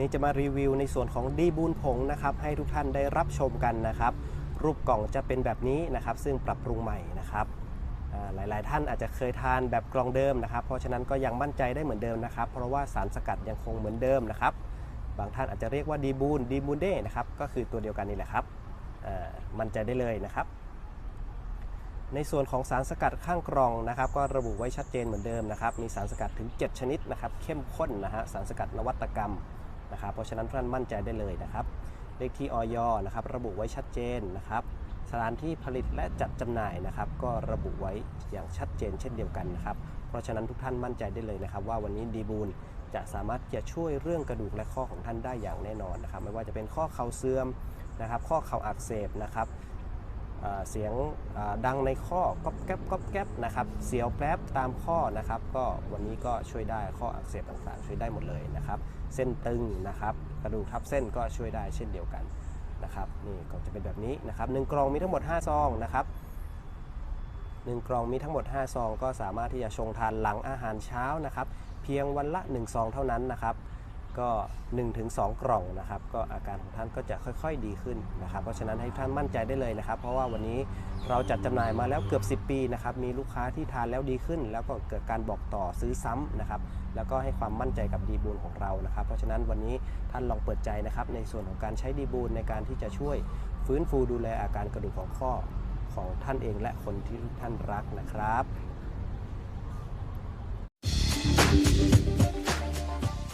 นี่จะมารีวิวในส่วนของดีบูนผงนะครับให้ทุกท่านได้รับชมกันนะครับ รูปกล่องจะเป็นแบบนี้นะครับ ซึ่งปรับปรุงใหม่นะครับอ่าหลายๆ ท่านอาจจะเคยทานแบบกล่องเดิมนะครับ เพราะฉะนั้นก็ยังมั่นใจได้เหมือนเดิมนะครับ เพราะว่าสารสกัดยังคงเหมือนเดิมนะครับ บางท่านอาจจะเรียกว่าดีบูนดีบูนเด้นะครับก็คือตัวเดียวกันนี่แหละครับมั่นใจได้เลยนะครับ ในส่วนของสารสกัดข้างกล่องนะครับ ก็ระบุไว้ชัดเจนเหมือนเดิมนะครับ มีสารสกัดถึง 7 ชนิดนะครับ เข้มข้นนะฮะสารสกัดนวัตกรรม นะครับเพราะฉะนั้นท่านมั่นใจได้เลยนะครับ เลขที่ออยนะครับระบุไว้ชัดเจนนะครับสถานที่ผลิตและจัดจำหน่ายนะครับ ก็ระบุไว้อย่างชัดเจนเช่นเดียวกันนะครับ เพราะฉะนั้นทุกท่านมั่นใจได้เลยนะครับ ว่าวันนี้ดีบูลจะสามารถจะช่วยเรื่องกระดูกและข้อของท่านได้อย่างแน่นอนนะครับ ไม่ว่าจะเป็นข้อเข่าเสื่อมนะครับ ข้อเข่าอักเสบนะครับ เสียงดังในข้อก๊อบแก๊บก๊อบแก๊บนะครับเสียวแป๊บตามข้อนะครับก็วันนี้ก็ช่วยได้ข้ออักเสบต่างๆ ช่วยได้หมดเลยนะครับ เส้นตึงนะครับกระดูกทับเส้นก็ช่วยได้เช่นเดียวกันนะครับนี่ก็จะเป็นแบบนี้นะครับหนึ่งกล่องมีทั้งหมด 5 ซองนะครับหนึ่งกล่องมีทั้งหมด 5 ซอง ก็สามารถที่จะชงทานหลังอาหารเช้านะครับ เพียงวันละ 1 ซองเท่านั้นนะครับ ก็ 1-2 กล่องนะครับก็อาการของท่านก็จะค่อยๆดีขึ้นนะครับ เพราะฉะนั้นให้ท่านมั่นใจได้เลยนะครับ เพราะว่าวันนี้เราจัดจำหน่ายมาแล้วเกือบ 10 ปีนะครับมีลูกค้าที่ทานแล้วดีขึ้น แล้วก็เกิดการบอกต่อซื้อซ้ำนะครับแล้วก็ให้ความมั่นใจกับดีบูลของเรานะครับ เพราะฉะนั้นวันนี้ท่านลองเปิดใจนะครับ ในส่วนของการใช้ดีบูลในการที่จะช่วยฟื้นฟูดูแลอาการกระดูกของข้อของท่านเองและคนที่ท่านรักนะครับ